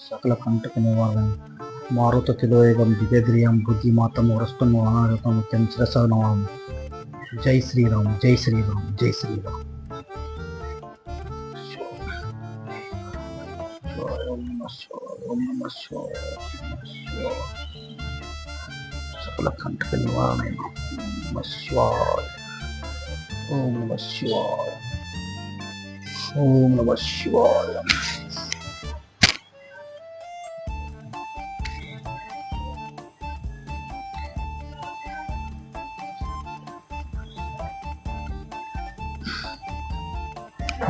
సకల కంటక నివారణ మారుత తిలోయగం దిగద్రియం బుద్ధిమాతం వరస్తము అనాగతం శిరసనవాం జై శ్రీరామ్ జై శ్రీరామ్ జై శ్రీరామ్. ఓం నమః శివాయ, శివాయ, ఓం నమః శివాయ. సకల కంటక నివారణ ఓం నమ శివాయ ఓం నమః శివాయ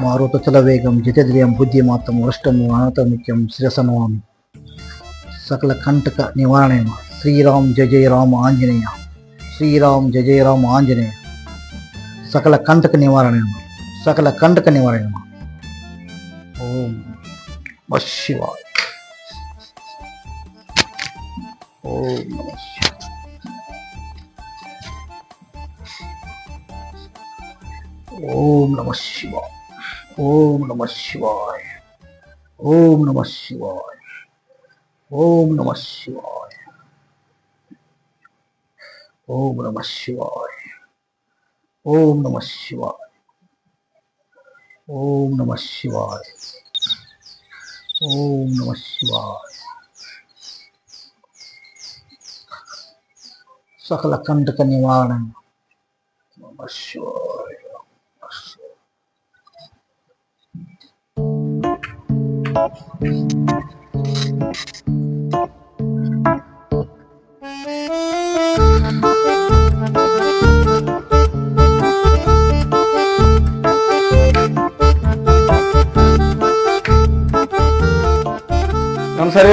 ಮಾರುತಚಲವೇಗಂ ಜಿತೇಂದ್ರಿಯಂ ಬುದ್ಧಿಮಾತಂ ವೃಷ್ಟಮು ಅನಂತಮುಖ್ಯಂ ಶಿರಸನವಾಮಿ ಸಕಲ ಕಂಟಕ ನಿವಾರಣೆ ಶ್ರೀರಾಮ್ ಜಯ ಜಯ ರಾಮ ಆಂಜನೇಯ ಶ್ರೀರಾಮ್ ಜಯ ಜಯ ರಾಮ ಆಂಜನೇಯ ಸಕಲ ಕಂಟಕ ನಿವಾರಣೆ ಸಕಲ ಕಂಟಕ ನಿವಾರಣೆ ಓಂ ಶಿವಾಯ ಓಂ ஓம் நம சிவாய் ఓం నమ శివాయ ఓం నమ శివాయ ఓం నమ శివాయ ఓం నమ శివాయ ఓం నమ శివాయ ఓం నమ శివాయ ఓం నమ శివాయ సకల కంటక నివారణ నమ శివాయ ನಮಸ್ಕಾರ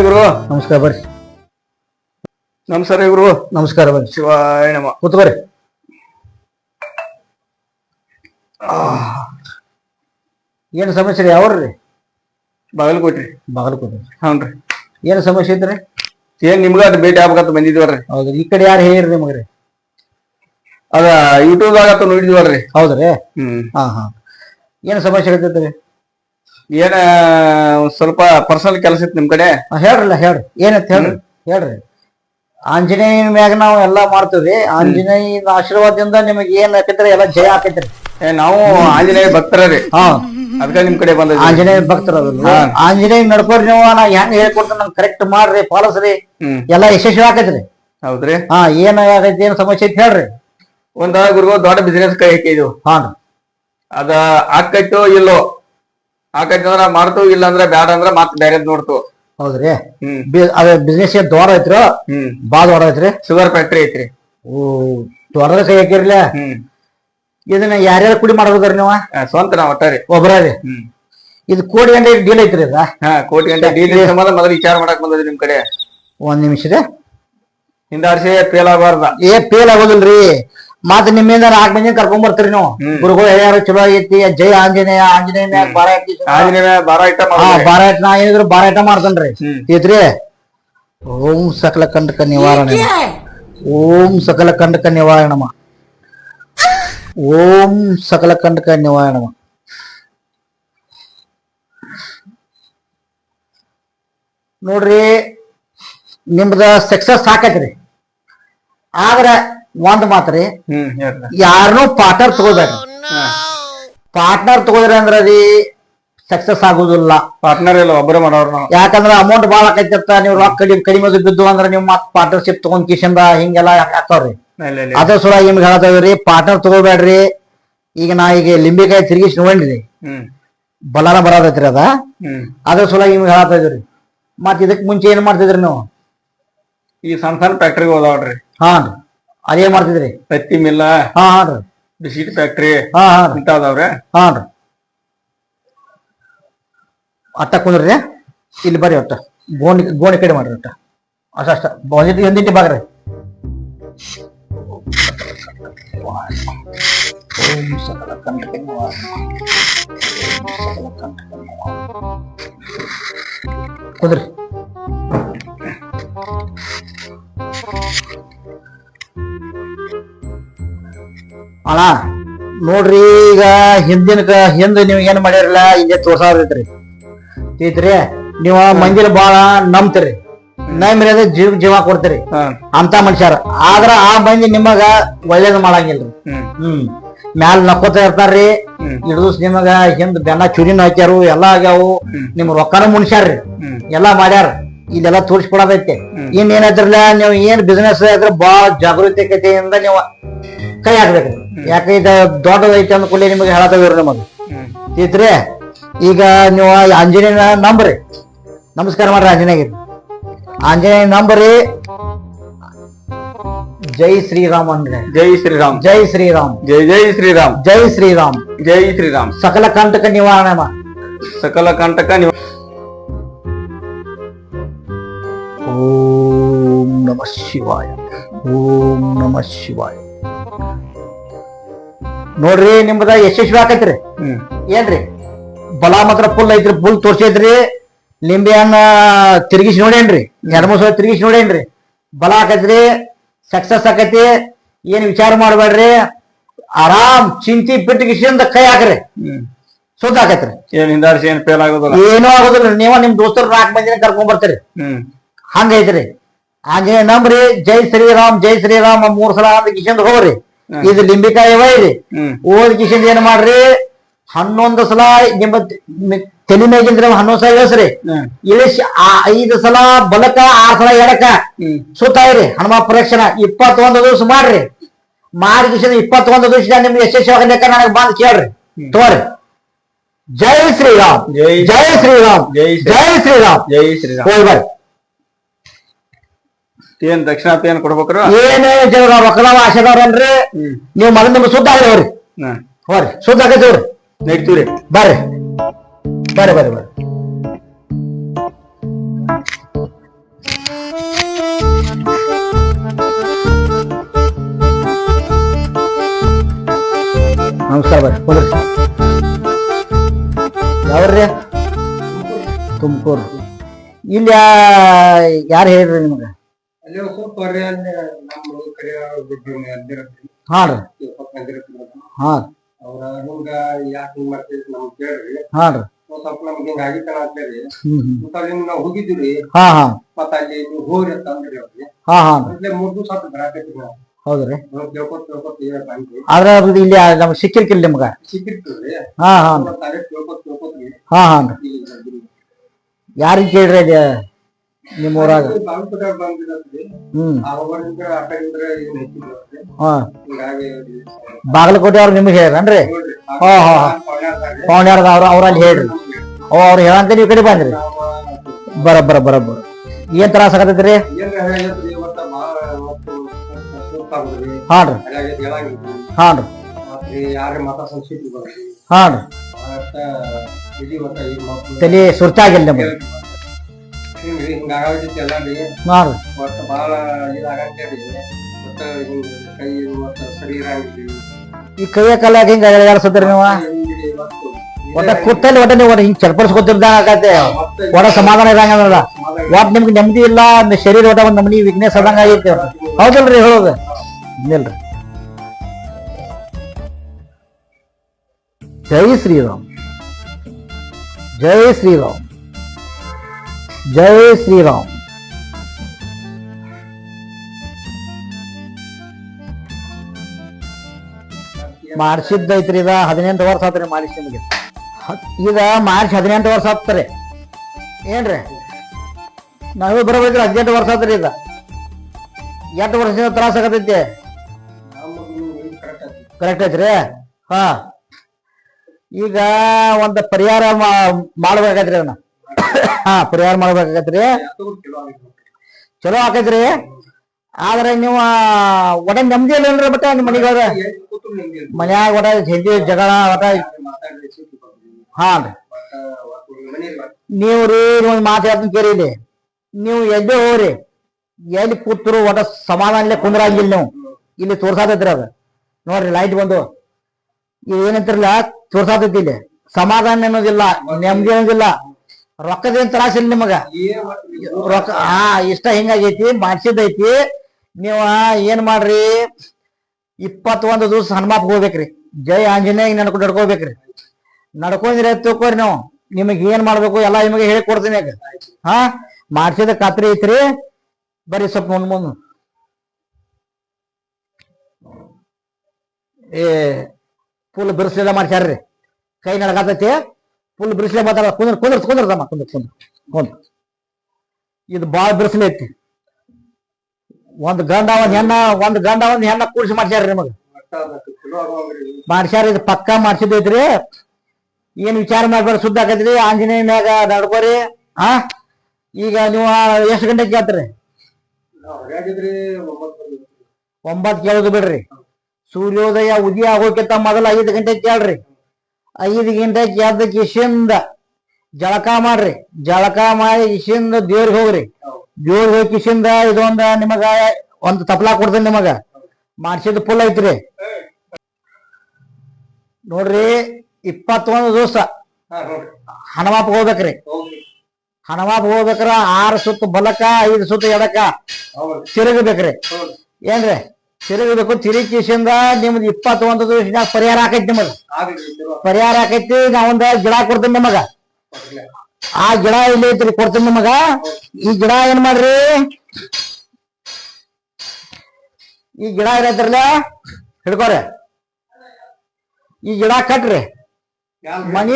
ಗುರು. ನಮಸ್ಕಾರ ಬರ್ರಿ. ನಮಸ್ಕಾರ ಗುರು. ನಮಸ್ಕಾರ ಬರ್ರಿ. ಶಿವಾಯ ನಮ. ಕೂತ್ ಬರ್ರಿ ಏನು ಸಮಸ್ಯೆ ರೀ? ಯಾವ್ರಿ ಬಾಗಲಕೋಟ್ರಿ ಬಾಗಲಕೋಟೆ. ರೀ ಏನು ಸಮಸ್ಯೆ ಐತ್ರಿ? ಏನ್ ನಿಮ್ಗ ಅದ್ ಭೇಟಿ ಆಗ್ಬೇಕಂತ ಬಂದಿದ್ವಲ್ರಿ? ಹೌದ್ರಿ. ಈ ಕಡೆ ಯಾರು ಹೇಳ್ರಿ ನಿಮಗ್ರಿ ಅದ ಯೂಟ್ಯೂಬ್ ಆಗತ್ತ ನೋಡಿದ್ವಲ್ರಿ. ಹೌದ್ರಿ? ಹ್ಮ್. ಹಾ ಹಾ. ಏನು ಸಮಸ್ಯೆ ಆಗತ್ತೈತ್ರಿ ಏನ ಒಂದ್ ಸ್ವಲ್ಪ ಪರ್ಸನಲ್ ಕೆಲಸ ಇತ್ತು ನಿಮ್ ಕಡೆ? ಹೇಳ್ರಲ್ಲ ಹೇಳ್ರಿ. ಏನಂತ ಹೇಳ್ರಿ? ಹೇಳ್ರಿ. ಆಂಜನೇಯನ ಮ್ಯಾಗ ನಾವು ಎಲ್ಲಾ ಮಾಡ್ತೀವ್ರಿ ಆಂಜನೇಯನ ಆಶೀರ್ವಾದದಿಂದ ನಿಮಗೆ ಏನ್ ಆಕೈತ್ರಿ? ಎಲ್ಲ ಜಯ ಆಕೈತ್ರಿ. ಏ ನಾವು ಆಂಜನೇಯ ಭಕ್ತರರಿ ಹಾ. ಅದಕ್ಕ ನಿಮ್ ಕಡೆ ಆಂಜನೇಯ ಭಕ್ತರ ಆಂಜನೇಯ ನಡ್ಕೋರಿ ನೀವು ನಾ ಹೆಂಗ್ ಹೇಳ್ಕೊಡ್ತೀನಿ ನಮ್ ಕರೆಕ್ಟ್ ಮಾಡ್ರಿ ಪಾಲಿಸ್ರಿ ಎಲ್ಲಾ ಯಶಸ್ವಿ ಆಕೈತ್ರಿ. ಹೌದ್ರಿ? ಹಾ ಏನ್ ಆಗೈತಿ ಏನ್ ಸಮಸ್ಯೆ ಐತಿ ಹೇಳ್ರಿ. ಒಂದ ಗುರುಗೋ ದೊಡ್ಡ ಬಿಸಿನೆಸ್ ಕೈ ಹಾಕಿದ್ವು. ಹಾ. ಅದ ಆಕೈತೋ ಇಲ್ಲೋ? ಆಕೈತಿ ಅಂದ್ರ ಮಾಡ್ತು ಇಲ್ಲ ಅಂದ್ರ ಬ್ಯಾಡ ಅಂದ್ರ ಮತ್ ಬೇರೆ ನೋಡ್ತು. ಹೌದ್ರಿ. ಅದ ಬಿಸ್ನೆಸ್ ದೊಡ್ಡ ಐತ್ರಿ? ಹ್ಮ್. ಬಾ ದೊಡ್ಡ ಐತ್ರಿ. ಶುಗರ್ ಫ್ಯಾಕ್ಟ್ರಿ ಐತ್ರಿ. ಓ ದ್ವಾರದ ಕೈ ಹಾಕಿರ್ಲ? ಹ್ಮ್. ಇದನ್ನ ಯಾರ್ಯಾರು ಕುಡಿ ಮಾಡ್ಬೋದ್ರಿ ನೀವು? ಸ್ವಂತ ನಾವ್ ಒಟ್ಟಾರಿ. ಒಬ್ಬರೇ ಹ್ಮ್. ಇದು ಕೋಟಿ ಗಂಟೆ ಡೀಲ್ ಐತ್ರಿ ಅದ ಹಾ ಕೋಟಿ ಗಂಟೆ ಡೀಲ್ ಸಂಬಂಧ ಮೊದಲು ವಿಚಾರ ಮಾಡಕ್ ಬಂದದ್ರಿ ನಿಮ್ ಕಡೆ. ಒಂದ್ ನಿಮಿಷದ ರೀ ಹಿಂದ ವರ್ಷ ಫೇಲ್ ಆಗಬಾರ್ದ. ಏ ಫೇಲ್ ಆಗೋದಿಲ್ರಿ. ಮತ್ ನಿಮ್ಮಿಂದ ನಾಲ್ಕು ಮಂದಿ ಕರ್ಕೊಂಡ್ ಬರ್ತೀರಿ ನೀವು. ಗುರುಗಳು ಹೇಳ್ಯಾರ ಚಲೋ ಐತಿ ಜೈ ಆಂಜನೇಯ ಆಂಜನೇಯ ಮ್ಯಾಗ ಬಾರ ಐಟಮ್ ಆಂಜನೇಯ ಬಾರ ಐಟ ಹಾ ಬಾರ ಐಟ್ ನಾ ಏನಿದ್ರು ಬಾರ ಐಟ ಮಾಡ್ತೇನ್ರಿ. ಐತ್ರಿ ಓಂ ಸಕಲ ಕಂಡಕ ನಿವಾರಣೆ ಓಂ ಸಕಲ ಕಂಡಕ ನಿವಾರಣಮ ಓಂ ಸಕಲ ಕಂಟಕ ನಿವಾರಣ ನೋಡ್ರಿ ನಿಮ್ದ ಸಕ್ಸಸ್ ಸಾಕೈತ್ರಿ ಆದ್ರ ಒಂದ್ ಮಾತ್ರಿ ಯಾರನ್ನೂ ಪಾರ್ಟ್ನರ್ ತಗೋಬೇಡ್ರಿ. ಪಾರ್ಟ್ನರ್ ತಗೋದ್ರಿ ಅಂದ್ರ ರೀ ಸಕ್ಸಸ್ ಆಗುದಿಲ್ಲ. ಪಾರ್ಟ್ನರ್ ಇಲ್ಲ ಒಬ್ಬರೇ ಮಾಡೋರು ಯಾಕಂದ್ರೆ ಅಮೌಂಟ್ ಬಾಳ ಆಕೈತಿ ನೀವು ರೊಕ್ಕ ಕಡಿಮೆ ಕಡಿಮೆ ಬಿದ್ದು ಅಂದ್ರ ನೀವು ಮತ್ ಪಾರ್ಟ್ನರ್ಶಿಪ್ ತಗೊಂಡ್ ಕಿಶಿಂದ ಹಿಂಗೆಲ್ಲ ಇಲ್ಲ ಅದ್ರ ಸಲುವಾಗಿ ನಿಮ್ಗೆ ಹೇಳ್ತಾವ್ರಿ ಪಾರ್ಟ್ನರ್ ತಗೋಬೇಡ್ರಿ. ಈಗ ನಾ ಈಗ ಲಿಂಬಿಕಾಯಿ ತಿರುಗಿಸಿ ನೋಡ್ರಿ ಬಲಾರ ಬರತೈತ್ರಿ ಅದ. ಹ್ಮ್. ಅದ್ರ ಸಲ ನಿಮ್ಗೆ ಹೇಳ್ತಾ ಇದ್ರಿ ಮತ್ ಇದಕ್ ಮುಂಚೆ ಏನ್ ಮಾಡ್ತಿದ್ರಿ ನೀವು? ಈ ಸಣ್ಣ ಸಣ್ಣ ಫ್ಯಾಕ್ಟ್ರಿಗೆ ಹೋದಾವ್ರಿ ಹಾ ರೀ. ಅದೇನ್ ಮಾಡ್ತಿದ್ರಿ. ತತ್ತಿ ಮಿಲ್ಲ ಹಾ ಹಾ ರೀ. ಬಿಸ್ಕಿಟ್ ಫ್ಯಾಕ್ಟ್ರಿ ಹಾ ಹಾ ರೀ. ಇಂತಾವ್ರಿ ಹಾ ರೀ. ಅಟ್ಟ ಕುಂದ್ರಿ ಇಲ್ಲಿ ಬರ್ರಿ ಒಟ್ಟ ಗೋಣಿ ಗೋಣಿ ಕಡೆ ಮಾಡ್ರಿ ಒಟ್ಟ ಅಷ್ಟ ಅಷ್ಟ. ಒಂದಿಟ್ಟು ಒಂದಿಟ್ಟು ಬಾಗ್ರಿ. ಓಂ ನಿವಾರಣ. ಓಂ ಸಕಲ ಕಂಟಕ ನಿವಾರಣ. ಕುಂದ್ರಿ ಅಣ್ಣ, ನೋಡ್ರಿ ಈಗ ಹಿಂದಿನ ಹಿಂದೆ ನೀವು ಏನು ಏನ್ ಮಾಡ್ಯಾರಲ್ಲ, ಹಿಂದೆ ತೋರ್ಸಾದ್ರಿ ಐತ್ರಿ ನೀವು ಮಂದಿರ ಬಾಳ ನಂಬ್ತೀರಿ ನಂಬಿರದ ಜೀವ ಜೀವ ಕೊಡ್ತೀರಿ. ಅಂತ ಮನುಷ್ಯರ. ಆದ್ರ ಆ ಮಂದಿ ನಿಮಗ ಒಳ್ಳೇದು ಮಾಡಂಗಿಲ್ರಿ. ಹ್ಮ್. ಮ್ಯಾಲ ನಕ್ಕೋತ ಇರ್ತಾರ್ರಿ. ಇಡದ ಹಿಡಿದು ನಿಮಗ ಹಿಂದ್ ಬೆನ್ನ ಚುರಿನ ಹಾಕ್ಯಾರು ಎಲ್ಲಾ ಆಗ್ಯಾವು. ನಿಮ್ ರೊಕ್ಕನ ಮುನ್ಸ್ಯಾರ್ರಿ ಎಲ್ಲಾ ಮಾಡ್ಯಾರ. ಇದೆಲ್ಲ ತೋರಿಸ್ಕೊಡೋದೈತೆ. ಇನ್ ಏನಾದ್ರಲ್ಲ ನೀವು ಏನ್ ಬಿಸ್ನೆಸ್ ಆದ್ರ ಬಹಳ ಜಾಗೃತಿಕತೆಯಿಂದ ನೀವು ಕೈ ಹಾಕ್ಬೇಕ್ರಿ. ಯಾಕೆ ಇದ ದೊಡ್ಡದೈತೆ ಅಂದ ಕೂಡಲೇ ನಿಮಗೆ ಹೇಳತ್ತವ್ರಿ ನಮಗೆ. ತಿತ್ರಿ ಈಗ ನೀವು ಆಂಜನೇಯನ ನಂಬ್ರಿ. ನಮಸ್ಕಾರ ಮಾಡ್ರಿ ಆಂಜನೇಯಗಿರಿ ಆಂಜನೇಯ ನಂಬರಿ. ಜೈ ಶ್ರೀರಾಮ್ ಅಂದ್ರೆ. ಜೈ ಶ್ರೀರಾಮ್. ಜೈ ಶ್ರೀರಾಮ್. ಜೈ ಜೈ ಶ್ರೀರಾಮ್. ಜೈ ಶ್ರೀರಾಮ್. ಜೈ ಶ್ರೀರಾಮ್. ಸಕಲ ಕಂಟಕ ನಿವಾರಣೆ ಮಾ. ಸಕಲ ಕಂಟಕ ನೀವು ಓಂ ನಮ ಶಿವಾಯ. ಓಂ ನಮ ಶಿವಾಯ. ನೋಡ್ರಿ ನಿಮ್ದ ಯಶಸ್ವಿ ಆಕೈತ್ರಿ. ಹ್ಮ್. ಏನ್ರಿ? ಬಲ ಮಾತ್ರ ಫುಲ್ ಐತ್ರಿ ಫುಲ್ ತೋರ್ಸೈತ್ರಿ. ಲಿಂಬೆ ಹಣ್ಣ ತಿರುಗಿಸಿ ನೋಡೇನ್ರಿ ಎರಡು ಮೂರು ಸಲ ತಿರುಗಿಸಿ ನೋಡೇನ್ರಿ. ಬಲ ಆಕತ್ರಿ ಸಕ್ಸಸ್ ಆಕತಿ ಏನ್ ವಿಚಾರ ಮಾಡಬೇಡ್ರಿ ಆರಾಮ್ ಚಿಂತಿ ಬಿಟ್ಟಿಗಿಸಿಂದ ಕೈ ಹಾಕ್ರಿ. ಸುದ್ದ ಆಕತ್ರಿ. ಏನೋ ಆಗುದಿಲ್ಲ ಏನ್ ಫೇಲ್ ಆಗೋದಿಲ್ಲ. ಏನೂ ಆಗೋದಿಲ್ಲ ನೀವ ನಿಮ್ ದೋಸ್ತರು ನಾಲ್ಕು ಮಂದಿನ ಕರ್ಕೊಂಡ್ ಬರ್ತೀರಿ. ಹಂಗೈತ್ರಿ. ಹಾಗೆ ನಂಬ್ರಿ ಜೈ ಶ್ರೀರಾಮ್ ಜೈ ಶ್ರೀರಾಮ್ ಮೂರ್ ಸಲ ಅಂದ್ರೆ ಕಿಶನ್ ಹೋಗ್ರಿ. ಇದು ಲಿಂಬಿಕಾಯಿ ಹ್ಮ್. ಓದ್ ಕಿಶನ್ ಏನ್ ಮಾಡ್ರಿ ಹನ್ನೊಂದು ಸಲ ನಿಮ್ಮ ತಲೆ ಮೇಗಿಂದ್ರೆ ಹನ್ನೊಂದು ಸಲ ಇಳಿಸ್ರಿ ಇಳಿಸಿ ಆ ಐದು ಸಲ ಬಲಕ ಆರ್ ಸಲ ಎಡಕ. ಸುತ್ತಾಯ್ರಿ ಹನುಮ ಪ್ರದಕ್ಷಿಣ ಇಪ್ಪತ್ತೊಂದು ದಿವಸ ಮಾಡ್ರಿ. ಮಾಡಿ ದಿವಸ ಇಪ್ಪತ್ತೊಂದು ದಿವಸ ನಿಮ್ಗೆ ಯಶಸ್ವಿ ಆಗಲಿಕ್ಕ ನನಗೆ ಬಂದ್ ಕೇಳ್ರಿ. ತೋರಿ. ಜೈ ಶ್ರೀರಾಮ್. ಜೈ ಜೈ ಶ್ರೀರಾಮ್. ಜೈ ಜೈ ಶ್ರೀರಾಮ್. ಜೈ ಶ್ರೀರಾಮ್. ಹೋಗಿ ಬರ್ರಿ. ಏನ್ ದಕ್ಷಿಣ ಏನ್ ಕೊಡ್ಬೇಕ್ರ? ಏನೇ ಜನರ ರೊಕ್ಕದವ ಆಶೆದವ್ರನ್ರಿ ನೀವು ಮನೆ ನಿಮ್ಗೆ ಸುದ್ದ ಆಗ್ರಿ ಹೋರಿ ಹ್ಮ್ ಹೋರಿ ಸುದ್ದ ಆಗೈತವ್ರಿ ನಡೀತೀವ್ರಿ. ಬರ್ರಿ. ಬರ್ರಿ ಬರ್ರಿ ಬರ್ರಿ ನಮಸ್ಕಾರ ಬರ್ರಿ ಕುಂದ್ರಿ. ಯಾವ್ರಿ? ತುಮಕೂರು. ಇಲ್ಲಿ ಯಾರು ಹೇಳ್ರಿ ನಿಮ್ಗೆ? ಹಾಂ ರೀ. ಹಾಂ ಅವ್ರ ನಿಮ್ಗ ಯಾಕೆ ಹಿಂಗ್ ಮಾಡ್ತೀರಿ ನಮ್ಗ್ ಕೇಳ್ರಿ. ಹಾಂ ರೀ. ಒಂದ್ ಸ್ವಲ್ಪ ನಮ್ಗೆ ಹಿಂಗ ಆಗಿ ಅಂತೇಳಿ ಹ್ಮ್ ಹ್ಮ್. ಅಲ್ಲಿ ನಾವ್ ಹೋಗಿದ್ವಿ ಹಾ ಹಾ. ಮತ್ತ ಅಲ್ಲಿ ನೀವು ಹೋಗ್ರಿ ಅಂತ ಅಂದ್ರಿ ಅವ್ರಿಗೆ. ಹಾ ಹಾ ಮೊದ್ಲೇ ಮೂರ್ ದಿವಸ ಆತು ಬರಾಕತ್ತಿ ನಾವು. ಹೌದ್ರಿ ತಿಳ್ಕೊತ ಕೇಳ್ಕೊತ ಕೇಳ್ಕೊತ ಏನ್ ಬಂದ್ವಿ ಆದ್ರೆ ಅದು ಇಲ್ಲಿ ನಮ್ಗೆ ಸಿಕ್ಕಿರ್ಕಿಲ್ಲ ನಿಮ್ಗ. ಸಿಕ್ಕಿರ್ತೀವ್ರಿ ಹಾ ಹಾ. ಮತ್ತ ಅದೇ ಕೇಳ್ಕೊತ ಕೇಳ್ಕೊತ್ರಿ. ಹಾಂ ಹಾಂ. ರೀ ಇಲ್ಲಿ. ಯಾರಿಗೆ ಕೇಳ್ರಿ ಅಲ್ಲಿ ನಿಮ್ಮ ಊರಾಗ? ಹ್ಮ್. ಹಾಂ. ಬಾಗಲಕೋಟೆ ಅವ್ರು ನಿಮಗೆ ಹೇಳ್ರನ್ರಿ? ಹಾ, ಹಾ. ಪೌಣ್ಯಾರ್ದ ಅವ್ರ ಅವ್ರ ಅಲ್ಲಿ ಹೇಳ್ರಿ. ಓ ಅವ್ರು ಹೇಳಂತ ನೀವು ಕಡೆ ಬಂದ್ರಿ. ಬರ ಬರಬ್ಬರ ಬರಬ್ಬರ ಏನ್ ತ್ರಾಸ ಆಗತೈತ್ರಿ ಏನ್ ಹೇಳತ್ರಿ ಇವತ್ತ ಬಾಳ ಮತ್ತು ಸುತ್ತಾಗ್ರಿ ಹಾಂ ರೀ. ಹಾಗಾಗಿ ಹಾಂ ರೀ. ಯಾರೇ ಮಾತಾ ಸಂಸ್ಕೃತಿ ಬರ್ರಿ. ಹಾಂ ರೀ. ಮತ್ತ ಇಲ್ಲಿ ಇವತ್ತ ಈಗ ಮಕ್ಕಳು ತಲೆ ಸುರ್ತಾಗಿಲ್ಲ ನಿಮ್ಗೆ. ಹಾಂ ಕೈ ಇರಂಗಿಲ್ಲ ಈ ಕೈಯ ಕಾಲಾಗ ಹಿಂಗ ಎಳ್ಸತ್ರಿ ನೀವು? ಒಟ್ಟ ಕುತ್ತಲ್ಲಿ ಒಟ್ಟ ನೀವು ಒಟ್ಟ ಹಿಂಗ್ ಚಲ್ಪಡಿಸ್ಕೊತಿರ್ದಂಗ ಆಗತ್ತೆ. ಮತ್ತೆ ಒಟ್ಟ ಸಮಾಧಾನ ಇರಂಗಿಲ್ಲ ಒಟ್ಟ ಒಟ್ ನಿಮ್ಗೆ ನೆಮ್ಮದಿ ಇಲ್ಲ ಶರೀರ ಒಟ್ಟ ಒಂದ್ ನಮ್ಮನಿ ವೀಕ್ನೆಸ್ ಆದಂಗ ಆಗೈತೆ. ಹೌದಲ್ರಿ ಹೇಳೋದು? ಇಲ್ರಿ. ಜೈ ಶ್ರೀರಾಮ್. ಜೈ ಶ್ರೀರಾಮ್. ಜೈ ಶ್ರೀರಾಮ್ ಮಾಡಿಸಿದ್ದೈತ್ರಿ ಇದ ಹದಿನೆಂಟು ವರ್ಷ ಆತ್ರಿ ಮಾಡಿಸಿ ನಿಮಗೆ. ಈಗ ಮಾರ್ಚ್ ಹದಿನೆಂಟು ವರ್ಷ ಆಗ್ತಾರೆ ಏನ್ರಿ? ನಾವೇ ಬರಬೇಕ್ರಿ ಹದಿನೆಂಟು ವರ್ಷ ಆತ್ರಿ ಈಗ ಎಂಟು ವರ್ಷದಿಂದ ತ್ರಾಸ ಆಗತೈತಿ? ಕರೆಕ್ಟ್ ಐತ್ರಿ? ಹಾ. ಈಗ ಒಂದು ಪರಿಹಾರ ಮಾ- ಮಾಡ್ಬೇಕಾಗೈತ್ರಿ ಅದನ್ನ. ಹಾ, ಪರಿಹಾರ ಮಾಡ್ಬೇಕಾಗತ್ರಿ. ಚಲೋ ಆಕೈತ್ರಿ. ಆದ್ರೆ ನೀವು ಒಡ ನೆಮ್ಮದಿ ಇಲ್ಲ ಬಟ್ ನಿಮ್ಮ ಮನೆಗೆ ಹೋದ ಎಲ್ಲಿ ಕೂತ್ರು ನಿಮ್ಗೆ ಇರ್ಲಿ. ಮನ್ಯಾಗ ಒಟ ಜಲ್ದಿ ಜಗಳ ಒಟ. ಹಾ ನೀವು ರೀ ಒಂದು ಮಾತು ಹೇಳ್ತೀನಿ ನೀವು ಎಲ್ಲಿ ಹೋಗ್ರಿ? ಎಲ್ಲಿ ಕೂತ್ರು ಒಟ ಸಮಾಧಾನಲೆ ಕುಂದ್ರಾಗಿಲ್ಲ ನೀವು. ಇಲ್ಲಿ ತೋರ್ಸಾತೈತ್ರಿ ಅದು. ನೋಡ್ರಿ ಲೈಟ್ ಬಂದು. ಏನಂತಿರಲ್ಲ ತೋರ್ಸಾತೈತಿ ಇಲ್ಲಿ. ಸಮಾಧಾನ ಅನ್ನೋದಿಲ್ಲ, ನೆಮ್ಮದಿ ಅನ್ನೋದಿಲ್ಲ. ರೊಕ್ಕದೇನ್ ತ್ರಾಸಿಲ್ಲ ನಿಮಗ? ರೊಕ್ಕ ಹಾ ಇಷ್ಟ ಹಿಂಗಾಗೈತಿ ಮಾಡ್ಸಿದೈತಿ ನೀವು ಏನ್ ಮಾಡ್ರಿ? ಇಪ್ಪತ್ತೊಂದು ದಿವಸ ಹನುಮಾಪ್ ಹೋಗ್ಬೇಕ್ರಿ. ಜೈ ಆಂಜನೇಯ ನಡ್ಕೊ ನಡ್ಕೋಬೇಕ್ರಿ. ನಡ್ಕೊಂಡ್ರೆ ತಗೋರಿ ನೀವು. ನಿಮಗೆ ಏನ್ ಮಾಡ್ಬೇಕು ಎಲ್ಲ ನಿಮಗೆ ಹೇಳಿ ಕೊಡ್ತೀನಿ ಈಗ. ಹಾ? ಮಾಡ್ಸಿದ ಖಾತ್ರಿ ಐತ್ರಿ. ಬರ್ರಿ ಸ್ವಲ್ಪ ಮುಂದ್ ಮುಂದ್. ಏ ಫುಲ್ ಬಿರ್ಸ್ಲೆಲ್ಲ ಮಾಡ್ಸ್ಯಾರ್ರಿ. ಕೈ ನಡಗಾತೈತಿ ಫುಲ್ ಬ್ರಿಸ್ಲೆ ಮಾತಾಡ, ಕುಂದ್ರ ಕುಂದ್ರ ಕುಂದ್ರದಮ್ಮ ಕುಂದ್ರ ಕುಂದ್ರ ಕುಂದ್ರ. ಇದು ಬಾಳ ಬಿರ್ಸ್ಲೆ ಐತಿ. ಒಂದ್ ಗಂಡ ಒಂದ್ ಹೆಣ್ಣ, ಒಂದ್ ಗಂಡ ಒಂದ್ ಹೆಣ್ಣ ಕೂಡಿಸಿ ಮಾಡ್ಸ್ಯಾರ ನಿಮಗ. ಮಾಡ್ಸ್ಯಾರ ಇದು ಪಕ್ಕಾ ಮಾಡ್ಸಿದ್ದೈತ್ರಿ ಏನ್ ವಿಚಾರ ಮಾಡ್ಬೇಡ ಸುದ್ದ ಆಕೈತ್ರಿ ಆಂಜನೇಯ ಮ್ಯಾಗ ನಡ್ಕೋರಿ ಹಾ ಈಗ ನೀವು ಎಷ್ಟು ಗಂಟೆಗೆ ಕೇಳ್ತೀರಿ? ಒಂಬತ್ತು ಕೇಳೋದು ಬಿಡ್ರಿ. ಸೂರ್ಯೋದಯ, ಉದಯ ಆಗೋಕ್ಕಿಂತ ಮೊದಲ ಐದು ಗಂಟೆಗೆ ಕೇಳ್ರಿ. ಐದು ಗಂಟೆಗೆ ಎದ್ದ ಕಿಶಿಂದ ಜಳಕ ಮಾಡ್ರಿ. ಜಳಕ ಮಾಡಿ ಕಿಶಿಂದ ದೇವ್ರಿಗೆ ಹೋಗ್ರಿ. ದೇವ್ರಿಗೆ ಹೋಗಿ ಕಿಶಿಂದ ಇದೊಂದ ನಿಮಗ ಒಂದ್ ತಪ್ಲಾ ಕೊಡ್ತೇನೆ ನಿಮಗ. ಮಾಡ್ಸಿದ ಫುಲ್ ಐತ್ರಿ. ನೋಡ್ರಿ ಇಪ್ಪತ್ತೊಂದು ದಿವಸ ಹಣವಾಪ ಹೋಗ್ಬೇಕ್ರಿ. ಹಣವಾಪ ಹೋಗ್ಬೇಕ್ರ ಆರು ಸುತ್ತ ಬಲಕ ಐದು ಸುತ್ತ ಎಡಕ ತಿರುಗಬೇಕ್ರಿ. ಏನ್ರಿ? ತಿರುಗಬೇಕು ತಿರುಗಿಸಿಂದ ನಿಮ್ದು ಇಪ್ಪತ್ತೊಂದು ದಿವಸದಾಗ ಪರಿಹಾರ ಆಕೈತಿ ನಿಮಗ. ಪರಿಹಾರ ಆಕೈತಿ ನಾವೊಂದ ಒಂದ್ ಗಿಡ ಕೊಡ್ತೀನಿ ನಿಮಗ. ಆ ಗಿಡ ಇಲ್ಲಿ ಐತ್ರಿ ಕೊಡ್ತೀನಿ ನಿಮಗ. ಈ ಗಿಡ ಏನ್ ಮಾಡ್ರಿ? ಈ ಗಿಡ ಏನೈತ್ರಲ್ಲ ಹಿಡ್ಕೋರಿ. ಈ ಗಿಡ ಕಟ್ರಿ. ಮನಿ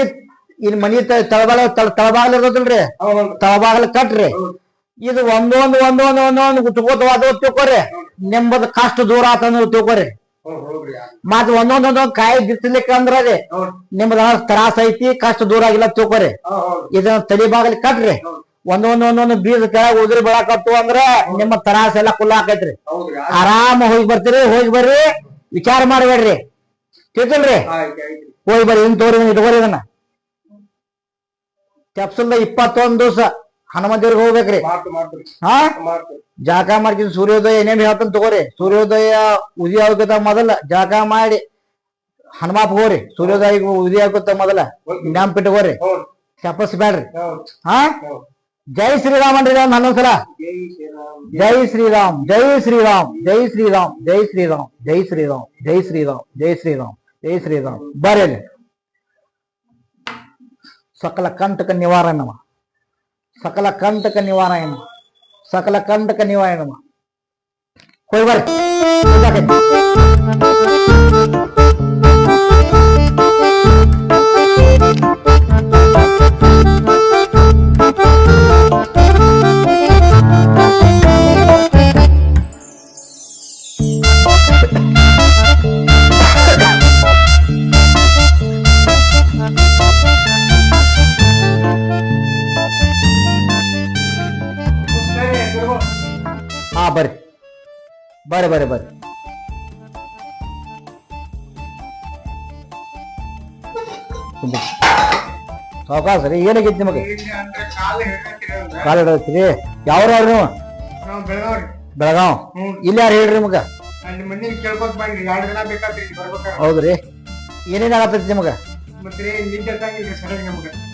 ಇನ್ ಮನಿ ತಳಬಾಗ ತಳಬಾಗಲ್ ಇರ್ತದಲ್ರಿ ಹೌದು ತಳಬಾಗಲ್ ಕಟ್ರಿ. ಇದು ಒಂದೊಂದು ಒಂದೊಂದು ಒಂದೊಂದು ಗುಟ್ಕೋತವಾದ ತಿಳ್ಕೊರಿ ನಿಮ್ಮದು ಕಷ್ಟ ದೂರ ಆತಂದ್ರ ತಿಳ್ಕೊರಿ ಹೌದು ಹೌದ್ರಿ ಮತ್ ಒಂದೊಂದ್ ಒಂದೊಂದ್ ಕಾಯಿ ಬಿತ್ತಲಿಕ್ಕೆ ಅಂದ್ರೆ ಅದೇ. ನಿಮ್ದ ತ್ರಾಸ ಐತಿ, ಕಷ್ಟ ದೂರ ಆಗಿಲ್ಲ ತಿಳ್ಕೊರಿ ಇದನ್ನ ತಲೆ ಬಾಗಲಿ ಕಟ್ರಿ. ಒಂದೊಂದು ಒಂದೊಂದ್ ಬೀಜ ಕೆಳಗೆ ಉದುರಿ ಬಿಡಾಕತ್ತು ಅಂದ್ರ ನಿಮ್ಮ ತ್ರಾಸ ಎಲ್ಲ ಕುಲ್ಲ ಹೌದ್ರಿ ಆರಾಮ ಹೋಗಿ ಬರ್ತೀರಿ, ಹೋಗಿ ಬರ್ರಿ. ವಿಚಾರ ಮಾಡಬೇಡ್ರಿ. ಆಯ್ತು ಹೋಗಿ ಬರ್ರಿ ಇನ್ ತೋರಿ ಇಟ್ಕೋರಿ ಇದನ್ನ. ಕೆಪ್ಸಲ್ದ ಇಪ್ಪತ್ತೊಂದು ದಿವಸ ಹನುಮಂತೇವ್ರಿಗೆ ಹೋಗ್ಬೇಕ್ರಿ. ಹಾ? ಜಾಕ ಮಾಡ್ಕೊಂಡು ಸೂರ್ಯೋದಯ ಏನೇನ್ ಹೇಳ್ತಾನ ತಗೋರಿ. ಸೂರ್ಯೋದಯ ಉದಯ ಆಗೋಕಿಂತ ಮೊದಲ. ಜಾಕ ಮಾಡಿ ಹನುಮಾಪ್ ಹೋಗ್ರಿ. ಸೂರ್ಯೋದಯ ಉದಯ ಆಗೋಕಿಂತ ಮೊದಲ. ನೆಂಪಿಟ್ಕೋರಿ ಹೌದು. ತಪಸ್ಬೇಡ್ರಿ ಬೇಡ್ರಿ. ಹಾ? ಜೈ ಶ್ರೀರಾಮ್ ಅನ್ರಿ ಒಂದ್ ಹನ್ನೊಂದ್ಸಲ? ಜೈ ಶ್ರೀರಾಮ್. ಜೈ ಶ್ರೀರಾಮ್ ಜೈ ಶ್ರೀರಾಮ್ ಜೈ ಶ್ರೀರಾಮ್ ಜೈ ಶ್ರೀರಾಮ್ ಜೈ ಶ್ರೀರಾಮ್ ಜೈ ಶ್ರೀರಾಮ್ ಜೈ ಶ್ರೀರಾಮ್ ಬರ್ರಿ ಸಕಲ ಕಂಟಕ ನಿವಾರಣಮ సకల కంటక నివారణ సకల కంటక నివారణ ಹೋಗಿ ಬರ್ರಿ ಅದೇ ಏನಾಗೈತಿ ನಿಮಗೆ? ಕಾಲ ಹಿಡತ್ರಿ ಯಾವ್ರವ್ರು ನೀವು? ಬೆಳಗಾವ್. ಇಲ್ಲಿ ಯಾರು ಹೇಳ್ರಿ ನಿಮಗ? ಹೌದ್ರಿ. ಏನೇನ್ ಆಗತ್ತೈತಿ ನಿಮಗ?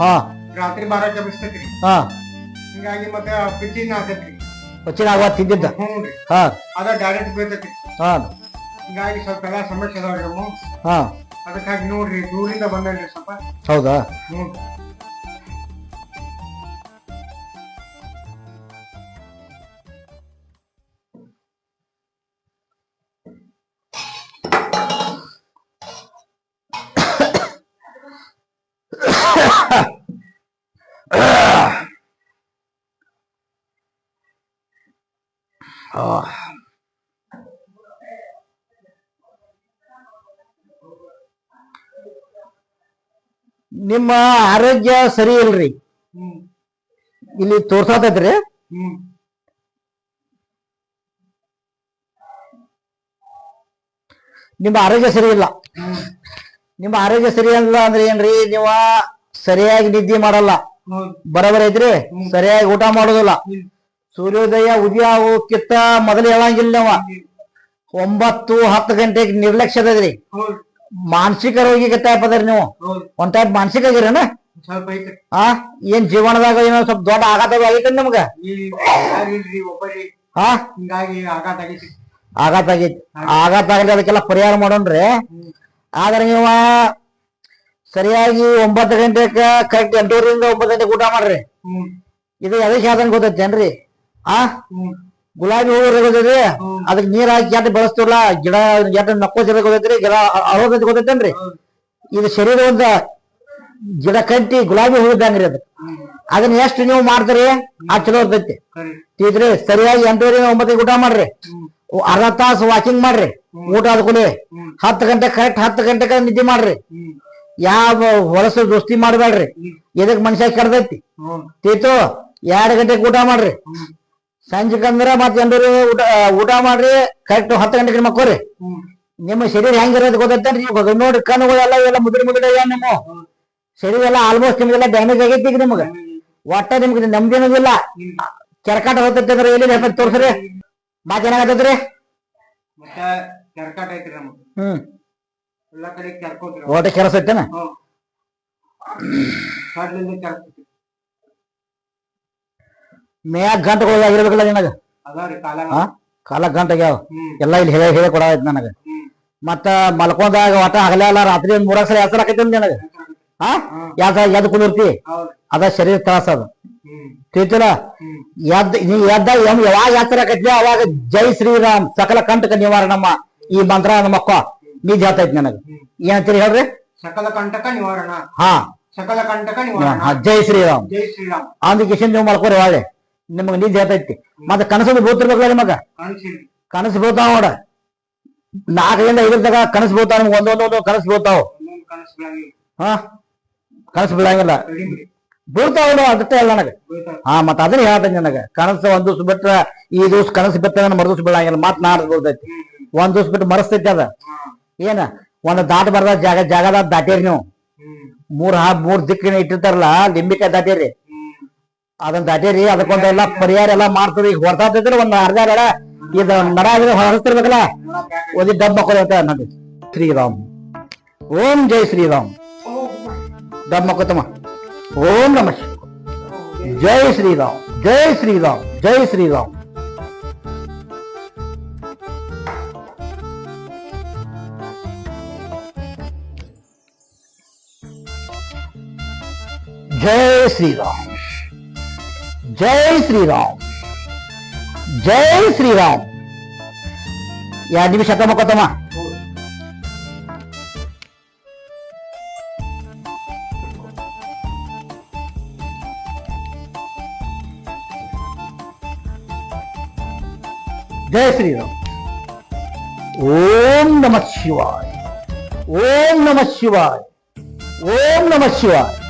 ಹಾ. ರಾತ್ರಿ ಮಾರಾಟ ಬಿಸ್ತೈತ್ರಿ ಹಾ. ಹಿಂಗಾಗಿ ಮತ್ತೆ ಪಿಚಿನ ಆಗತ್ರಿ ತಿಂದಿದ್ದ? ಹಾ. ಡೈರೆಕ್ಟ್ ಹಾ. ಹಿಂಗಾಗಿ ಸ್ವಲ್ಪ ಎಲ್ಲ ಸಮಸ್ಯೆ ಹಾ. ಅದಕ್ಕಾಗಿ ನೋಡ್ರಿ ದೂರಿಂದ ಬಂದ್ರಿ ಸ್ವಲ್ಪ. ಹೌದಾ? ಹ್ಞೂ ನಿಮ್ಮ ಆರೋಗ್ಯ ಸರಿ ಇಲ್ರಿ? ಇಲ್ಲಿ ತೋರ್ಸಾತೈತ್ರಿ? ನಿಮ್ಮ ಆರೋಗ್ಯ ಸರಿ ಇಲ್ಲ. ನಿಮ್ಮ ಆರೋಗ್ಯ ಸರಿ ಇಲ್ಲ ಅಂದ್ರೆ ಏನ್ರಿ? ನೀವ ಸರಿಯಾಗಿ ನಿದ್ದೆ ಮಾಡಲ್ಲ. ಬರೋಬರ್ ಐತ್ರಿ? ಸರಿಯಾಗಿ ಊಟ ಮಾಡೋದಿಲ್ಲ. ಸೂರ್ಯೋದಯ ಉದಯ ಆಗೋಕ್ಕಿಂತ ಮೊದಲು ಹೇಳಂಗಿಲ್ಲ ನಾವ ಒಂಬತ್ತು ಹತ್ತು ಗಂಟೆಗೆ ನಿರ್ಲಕ್ಷ್ಯದದ್ರಿ ರೀ ಮಾನಸಿಕ ರೋಗಿಗೆ ಟೈಪ್ ಅದ್ರಿ ನೀವು. ಒಂದ್ ಟೈಪ್ ಮಾನಸಿಕ ಆಗಿರೇನ? ಆ? ಏನ್ ಜೀವನದಾಗ ಏನೋ ಸ್ವಲ್ಪ ದೊಡ್ಡ ಆಘಾತ ಆಗೈತೆ ನಿಮ್ಗ? ಆಘಾತ ಆಗೈತಿ. ಆಘಾತ ಆಗಲಿ ಅದಕ್ಕೆಲ್ಲ ಪರಿಹಾರ ಮಾಡೋಣ್ರಿ. ಆದ್ರೆ ನೀವು ಸರಿಯಾಗಿ ಒಂಬತ್ತು ಗಂಟೆಕ ಕರೆಕ್ಟ್ ಎಂಟೂರಿಂದ ಒಂಬತ್ತು ಗಂಟೆಗೆ ಊಟ ಮಾಡ್ರಿ. ಇದು ಇದು ಎದಕ್ಕೆ ಗೊತ್ತೈತೆ ಗೊತ್ತೈತೇನ್ರಿ? ಆ? ಗುಲಾಬಿ ಹೂವು ಗೊತ್ತೈತಿ ಅದಕ್ಕೆ ನೀರ್ ಹಾಕಿ ಎಟ್ಟು ಬೆಳೆಸ್ತಿವಲ್ಲ ಗಿಡ ಎಟ್ಟು ನಕ್ಕೋತಿರ ಗೊತ್ತೈತ್ರಿ ಗಿಡ ಅಳೋದೈತಿ ಗೊತ್ತೈತೇನ್ರಿ ಇದು ಶರೀರ ಒಂದ ಗಿಡ ಕಟ್ಟಿ ಗುಲಾಬಿ ಹೂ ಇದ್ದಂಗ್ರಿ ಅದು. ಅದನ್ನ ಎಷ್ಟು ನೀವು ಮಾಡ್ತೀರಿ? ಆ ಚಲೋ ಇರ್ತೈತಿ. ಸರಿ ಸರಿಯಾಗಿ ಎಂಟೂವರೆ ಒಂಬತ್ತಿಗೆ ಊಟ ಮಾಡ್ರಿ. ಅರ್ಧ ತಾಸು ವಾಕಿಂಗ್ ಮಾಡ್ರಿ. ಊಟ ಆದ ಕೂಡಲೇ ಹ್ಮ್. ಹತ್ತು ಗಂಟೆ ಕರೆಕ್ಟ್ ಹತ್ತು ಗಂಟೆಗೆ ನಿದ್ದೆ ಮಾಡ್ರಿ. ಯಾವ ಹೊಲಸು ದೋಸ್ತಿ ಮಾಡ್ಬೇಡ್ರಿ. ಎದಕ್ ಮನುಷ್ಯ ಕೆಡ್ದೈತಿ? ತೀತು ಎರಡು ಗಂಟೆಗೆ ಊಟ ಮಾಡ್ರಿ. ಸಂಜೆಕ್ ಅಂದ್ರೆ ಮತ್ ಜನರು ಊಟ ಊಟ ಮಾಡ್ರಿ ಕರೆಕ್ಟ್ ಹತ್ತು ಗಂಟೆಗೆ ಮಕ್ಕೋರಿ. ಕೊರಿ ನಿಮ್ಮ ಶರೀರ ಹೆಂಗಿರೋದು ಗೊತ್ತೈತೇನ್ರಿ ನೀವು? ನೋಡ್ರಿ ಕಣ್ಣುಗಳೆಲ್ಲ ಎಲ್ಲ ಮುದ್ರೆ ಮುದ್ರೆ ನಿಮ್ಮ. ಶರೀರ ಎಲ್ಲ ಆಲ್ಮೋಸ್ಟ್ ನಿಮ್ಗೆಲ್ಲ ಡ್ಯಾಮೇಜ್ ಆಗೈತಿ ಈಗ ನಿಮ್ಗೆ. ಒಟ್ಟ ನಿಮ್ಗೆ ನಮ್ದೇನದಿಲ್ಲ ಕೆರಕಾಟ ಹೋಗ್ತೈತೆ ಅಂದ್ರೆ ಎಲ್ಲಿ ಹೇಳ್ಬೇಕು ತೋರ್ಸ್ರಿ. ಮಾತ್ ಏನಾಗತ್ತೈತ್ರಿ ಮತ್ತೆ ಕೆರ್ಕಾಟ ಐತ್ರಿ ನಮ್ಗೆ. ಹ್ಮ್. ಎಲ್ಲಾ ಕಡೆ ಕೆರ್ಕೋತ್ರಿ. ಓಟ ಐತೇನ ಹ್ಮ್ ಸಡ್ಲಿಂದ ಕೆರ್ಕೋತ್ರಿ ಮೇಯಾಗ ಗಂಟೆಗಳಾಗಿರ್ಬೇಕಲ್ಲ ನಿನಗ? ಕಾಲ ಗಂಟೆಗ್ಯಾವ ಎಲ್ಲ ಇಲ್ಲಿ ಹೇಳಿ ಹೇಳಿ ಕೊಡಾಯ್ತು ನನಗ. ಮತ್ತ ಮಲ್ಕೊಂಡಾಗ ಒಟ್ಟ ಹಗಲೇ ಅಲ್ಲ ರಾತ್ರಿ ಒಂದ್ ಮೂರಾಕ್ ಸಲ ಹೆಸರು ಹಾಕೈತಿ ನಿನಗ? ಹಾ? ಯಾಕ ಎದ್ ಕುಂದಿರ್ತಿ? ಅದ ಶರೀರ ತ್ರಾಸ ಅದು. ತಿಳಿತಿಲ್ಲ? ಎದ್ದ ನೀ ಎದ್ದ ಯಾವಾಗ ಹೆಸರು ಹಾಕೈತಿ ಅವಾಗ ಜೈ ಶ್ರೀರಾಮ್ ಸಕಲ ಕಂಟಕ ನಿವಾರಣಮ್ಮ ಈ ಮಂತ್ರ ನಮ್ಮ ಅಕ್ಕ ನಿಜ ಹೇಳ್ತೈತಿ ನನಗ. ಏನಂತೀರಿ ಹೇಳ್ರಿ? ಸಕಲ ಕಂಟಕ ನಿವಾರಣ. ಹಾ. ಸಕಲ ಕಂಟಕ ನಿವಾರಣ. ಜೈ ಶ್ರೀರಾಮ್. ಜೈ ಶ್ರೀರಾಮ್. ಅಂದ ಕಿಶನ್ ನೀವು ಮಾಡ್ಕೊರಿ ಒಳ್ಳೆ. ನಿಮಗ್ ನಿಜ ಹೇಳ್ತೈತಿ ಮತ್ತೆ ಕನಸು ಬೋತಿರ್ಬೇಕಲ್ಲ ನಿಮಗ? ಕನಸು ಬೋತಾವ ನೋಡ. ನಾಲ್ಕರಿಂದ ಐದರದಾಗ ಕನಸು ಬೋತಾವ ನಿಮ್ಗೆ ಒಂದೊಂದೊಂದು ಕನಸು ಬೋತಾವ. ಬಿಡಂಗಿಲ್ಲ. ಹಾ? ಕನಸು ಬೀಳಂಗಿಲ್ಲ ಕಡಿಮೆ ಬೀಳ್ತಾವ ನೋಡು ಅದಕ್ಕೆ ಇಲ್ಲ ನನಗ. ಹಾ ಮತ್ತ ಅದನ್ನ ಹೇಳ್ತೇನೆ ನನಗ. ಕನಸು ಒಂದ್ ದಿವ್ಸ ಬಿಟ್ರ ಈ ದಿವ್ಸ ಕನಸು ಬಿಟ್ಟ ಮರು ದಿವ್ಸ ಬಿಡಂಗಿಲ್ಲ. ಮತ್ ನಾಡ್ದು ಬೀಳ್ತೈತಿ ಒಂದ್ ದಿವ್ಸ ಬಿಟ್ಟು ಮರಸ್ತೈತಿ ಅದ. ಏನ? ಒಂದ್ ದಾಟ ಬರ್ದ ಜಾಗ ಜಾಗದಾಗ ದಾಟೇರಿ ನೀವು. ಮೂರ್ ಹಾ ಮೂರ್ ದಿಕ್ಕಿನ ಇಟ್ಟಿರ್ತಾರಲ್ಲ ಲಿಂಬಿಕಾಯಿ ದಾಟೇರಿ. ಅದನ್ನ ದಾಟೇರಿ ಅದಕ್ಕೊಂದೆಲ್ಲ ಪರಿಹಾರ ಎಲ್ಲ ಮಾಡ್ತೀರಿ ಈಗ ಹೊರತಾತಿದ್ರೆ ಒಂದ್ ಅರ್ಧ ಅಡ ಇದು ನರ ಆಗಿದ್ರೆ ಹೊರಸ್ತಿರ್ಬೇಕಲ್ಲ ಒಂದು ಡಬ್ಬ ಮಕ್ಕಳು ನೋಡಿ ಶ್ರೀರಾಮ್ ಓಂ ಜೈ ಶ್ರೀರಾಮ್ ಡಬ್ಬ ಮಕ್ಕತಮ್ಮ ಓಂ ನಮ ಶಿವಾಯ. ಜೈ ಶ್ರೀರಾಮ್ ಜೈ ಶ್ರೀರಾಮ್ ಜೈ ಶ್ರೀರಾಮ್ ಜೈ ಶ್ರೀರಾಮ್ जय श्रीराम जय श्रीराम या निमिषात मग तमा जय श्रीराम ओम नमः शिवाय ओम नमः शिवाय ओम नमः शिवाय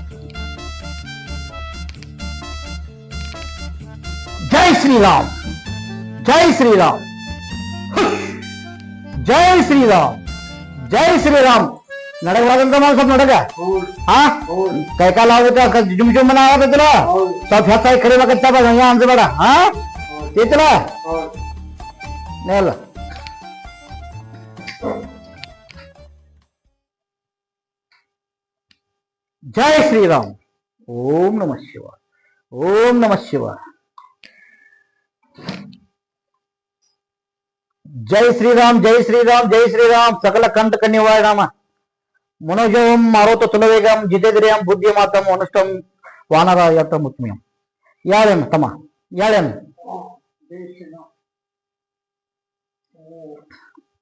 ಜೈ ಶ್ರೀರಾಮ್ ಓಂ ನಮ ಶಿವಾಯ ಓಂ ನಮ ಶಿವಾಯ ಓಂ ನಮ ಶಿವಾಯ ಜೈ ಶ್ರೀರಾಮ್ ಜೈ ಶ್ರೀರಾಮ್ ಜೈ ಶ್ರೀರಾಮ್ ಜೈ ಶ್ರೀರಾಮ್ ನಡಗಲಾದಂತ ಸ್ವಲ್ಪ ನಡಗ ಹೌದು ಹಾ ಹೌದು ಕೈಕಾಲ ಆಗುತ್ತೆ ಜುಮ್ ಜುಮ್ಮನ ಆಗತ್ತಲ್ಲ ಹೌದು ಸ್ವಲ್ಪ ಹೆಚ್ಚಾಗಿ ಕರಿಬೇಕಂತ ಹಂಗ ಅನ್ಸಬೇಡ ಹಾ ಐತಲ್ಲ ಹೌದು ನೇಲ ಜೈ ಶ್ರೀರಾಮ್ ಓಂ ನಮ ಶಿವ ಓಂ ನಮ ಶಿವ ಜೈ ಶ್ರೀರಾಮ್ ಜೈ ಶ್ರೀರಾಮ್ ಜೈ ಶ್ರೀರಾಮ್. ಸಕಲ ಕಂಠ ನಿವಾರಣಾಮ ಮನೋಜವಂ ಮಾರೋತ ತುಲವೇಗಂ ಜಿತೇಂದ್ರಿಯಂ ಬುದ್ಧಿ ಮಾತಂ ಅನುಷ್ಟಂ ಯಾತಂ ಉತ್ಮಿಯಂ ಯಾಳೇನು ತಮ್ಮ? ಯಾಳೇನು?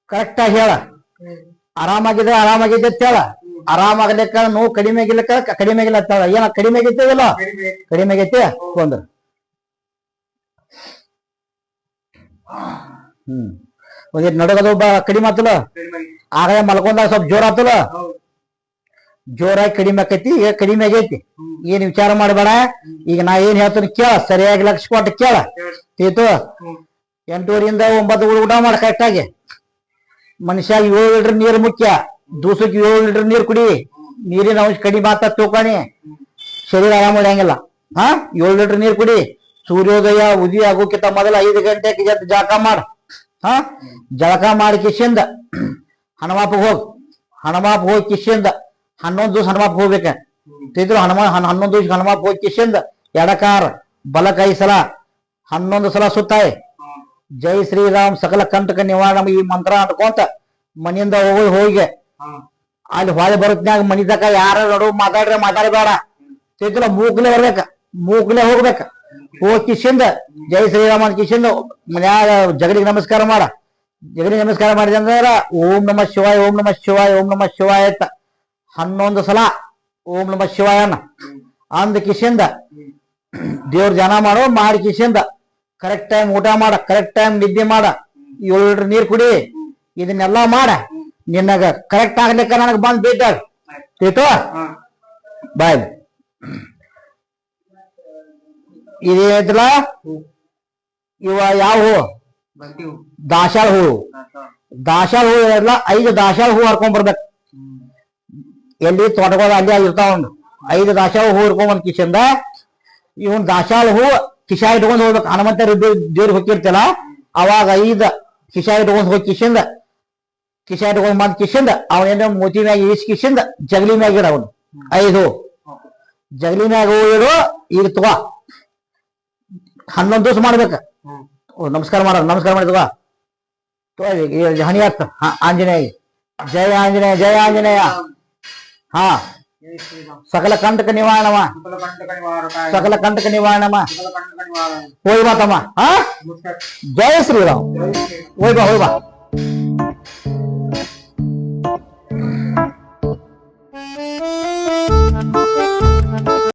ಕರೆಕ್ಟ್ ಆಗಿ ಹೇಳ. ಆರಾಮಾಗಿದ್ರೆ ಆರಾಮಾಗಿದೆ ಅಂತ ಹೇಳ. ಆರಾಮಾಗಲಿಕ್ಕ ನೋವು ಕಡಿಮೆ ಆಗಿಲ್ಲಕ್ಕ ಕಡಿಮೆ ಆಗಿಲ್ಲ ಅಂತ ಹೇಳ. ಏನ ಕಡಿಮೆ ಆಗೈತಿಲ್ಲ ಕಡಿಮೆ ಆಗೈತಿ ಒಂದ್ರ ಹ್ಮ್. ಒಂದಿಟ್ ನಡಗದು ಕಡಿಮೆ ಆತಲ್ಲ? ಆಗ ಮಲ್ಕೊಂಡಾಗ ಸ್ವಲ್ಪ ಜೋರ್ ಆತಲ್ಲ? ಜೋರಾಗಿ ಕಡಿಮೆ ಆಕೈತಿ, ಈಗ ಕಡಿಮೆ ಆಗೈತಿ. ಏನ್ ವಿಚಾರ ಮಾಡಬೇಡ. ಈಗ ನಾ ಏನ್ ಹೇಳ್ತೀನಿ ಕೇಳ, ಸರಿಯಾಗಿ ಲಕ್ಷ ಕೊಟ್ಟು ಕೇಳ. ತೀತು? ಹ್ಮ್ ಎಂಟೂವರೆಯಿಂದ ಒಂಬತ್ತು ಊಟ ಮಾಡ ಕರೆಕ್ಟ್ ಆಗಿ. ಮನುಷ್ಯ ಏಳು ಲೀಟರ್ ನೀರು ಮುಖ್ಯ. ದೂಸಕ್ಕೆ ಏಳು ಲೀಟರ್ ನೀರು ಕುಡಿ. ನೀರಿನ ಅಂಶ ಕಡಿಮೆ ಆತ ತೂಕಾಣಿ ಶರೀರ ಆರಾಮ ಹಾ? ಏಳು ಲೀಟರ್ ನೀರು ಕುಡಿ. ಸೂರ್ಯೋದಯ, ಉದಯ ಆಗೋಕ್ಕಿಂತ ಮೊದಲ ಐದು ಗಂಟೆಗೆ ಎದ್ದು ಜಳಕ ಮಾಡ. ಹಾ? ಜಳಕ ಮಾಡಿ ಕಿಶಿಂದ. ಹನುಮಾಪ ಹೋಗ್. ಹನುಮಾಪ ಹೋಗಿ ಕಿಶಿಂದ. ಹನ್ನೊಂದು ದಿವ್ಸ ಹನುಮಾಪ ಹೋಗ್ಬೇಕ. ತಿದ್ರು ಹನುಮ ಹನ್- ಹನ್ನೊಂದು ದಿವಸ ಹನುಮಾಪ ಹೋಗಿ ಕಿಶಿಂದ. ಎಡಕಾರ ಬಲಕೈ ಸಲ. ಹನ್ನೊಂದು ಸಲ ಸುತ್ತಾಯ್. ಜೈ ಶ್ರೀರಾಮ್ ಸಕಲ ಕಂಟಕ ನಿವಾರಣ ಈ ಮಂತ್ರ ಅನ್ಕೊಂತ ಮನೆಯಿಂದ ಹೋಗಿ ಹೋಗಿ. ಅಲ್ಲಿ ಹೊಳೆ ಬರುತ್ನ್ಯಾಗ ಮನಿದಾಗ ಯಾರ ನೋಡು ಮಾತಾಡ್ರೆ ಮಾತಾಡಬೇಡ. ತಿದ್ರು ಮೂಗ್ಲೆ ಬರ್ಬೇಕ. ಮೂಗ್ಲೆ ಹೋಗ್ಬೇಕ. ಹೋಗಿ ಕಿಶಿಂದ. ಜೈ ಶ್ರೀರಾಮ ರಾಮ ಕಿಶಿಂದ. ಮನ್ಯಾಗ ಜಗಡಿಗೆ ನಮಸ್ಕಾರ ಮಾಡ. ಜಗಡಿಗೆ ನಮಸ್ಕಾರ ಮಾಡಿದೆ ಅಂದ್ರೆ ಓಂ ನಮ ಶಿವಾಯ ಓಂ ನಮ ಶಿವಾಯ ಓಂ ನಮ ಶಿವಾಯ ಅಂತ. ಹನ್ನೊಂದು ಸಲ ಓಂ ನಮ ಶಿವಾಯನ ಅಂದ ಕಿಶಿಂದ ದೇವ್ರ ಜನ ಮಾಡೋ ಮಾಡಿ ಕಿಶಿಂದ. ಕರೆಕ್ಟ್ ಟೈಮ್ ಊಟ ಮಾಡ ಕರೆಕ್ಟ್ ಟೈಮ್ ನಿದ್ದೆ ಮಾಡ. ಏಳು ಲೀಟರ್ ನೀರ್ ಕುಡಿ. ಇದನ್ನೆಲ್ಲಾ ಮಾಡ. ನಿನ್ನಗ ಕರೆಕ್ಟ್ ಆಗ್ಲಿಕ್ಕ ನನಗೆ ಬಂದ್ ಬೀಟ ತಿಳ್ಕೊ ಬಾಯ್. ಇದೇನೈತಲ್ಲ ಇವ ಯಾವ ಹೂ? ದಾಸಾಳ ಹೂ. ದಾಸಾಳ ಹೂ. ಎಲ್ಲ ಐದು ದಾಸಾಳ ಹೂ ಹರ್ಕೊಂಡ್ ಬರ್ಬೇಕು. ಎಲ್ಲಿ? ತೋಟಗಳು ಅಲ್ಲಿ ಇರ್ತಾವ ಐದು ದಾಸಾಳ ಹೂ ಹರ್ಕೊಂಡ್ ಬಂದ್ ಕಿಶಂದ ಇವನ್ ದಾಸಾಳ ಹೂ ಕಿಶ ಇಟ್ಕೊಂಡ್ ಹೋಗ್ಬೇಕು. ಹನುಮಂತ ದೇವ್ರಿಗೆ ಹೋಗಿರ್ತಲ್ಲ ಅವಾಗ ಐದ ಕಿಶ ಇಟ್ಕೊಂಡ್ ಹೋಗಿ ಕಿಶಿಂದ ಕಿಶ ಇಟ್ಕೊಂಡ್ ಬಂದ್ ಕಿಶಿಂದ ಅವನೇನ ಮೋತಿ ಮ್ಯಾಗ ಈಸ್ ಕಿಶಿಂದ ಜಗಲಿ ಮ್ಯಾಗ ಇಡ ಅವನು. ಐದು. ಜಗಲಿ ಮ್ಯಾಗ ಹೂ ಇಡು ಈಗ ತಗೋ. ಹನ್ನೊಂದು ದಿವಸ ಮಾಡ್ಬೇಕ. ಓ ನಮಸ್ಕಾರ ಮಾಡ ನಮಸ್ಕಾರ ಮಾಡಿದ್ವಾ? ಹನಿ ಆಗ್ತ ಆಂಜನೇಯ ಜಯ ಆಂಜನೇಯ ಜಯ ಆಂಜನೇಯ. ಹಾ. ಸಕಲ ಕಂಟಕ ನಿವಾರಣಮ. ಸಕಲ ಕಂಟಕ ನಿವಾರಣಮ್ಮ ಹೋಯ್ ಬಾ ತಮ್ಮ. ಹಾ? ಜಯ ಶ್ರೀರಾಮ್. ಹೋಯ್ ಬಾ ಹೋಯ್ ಬಾ.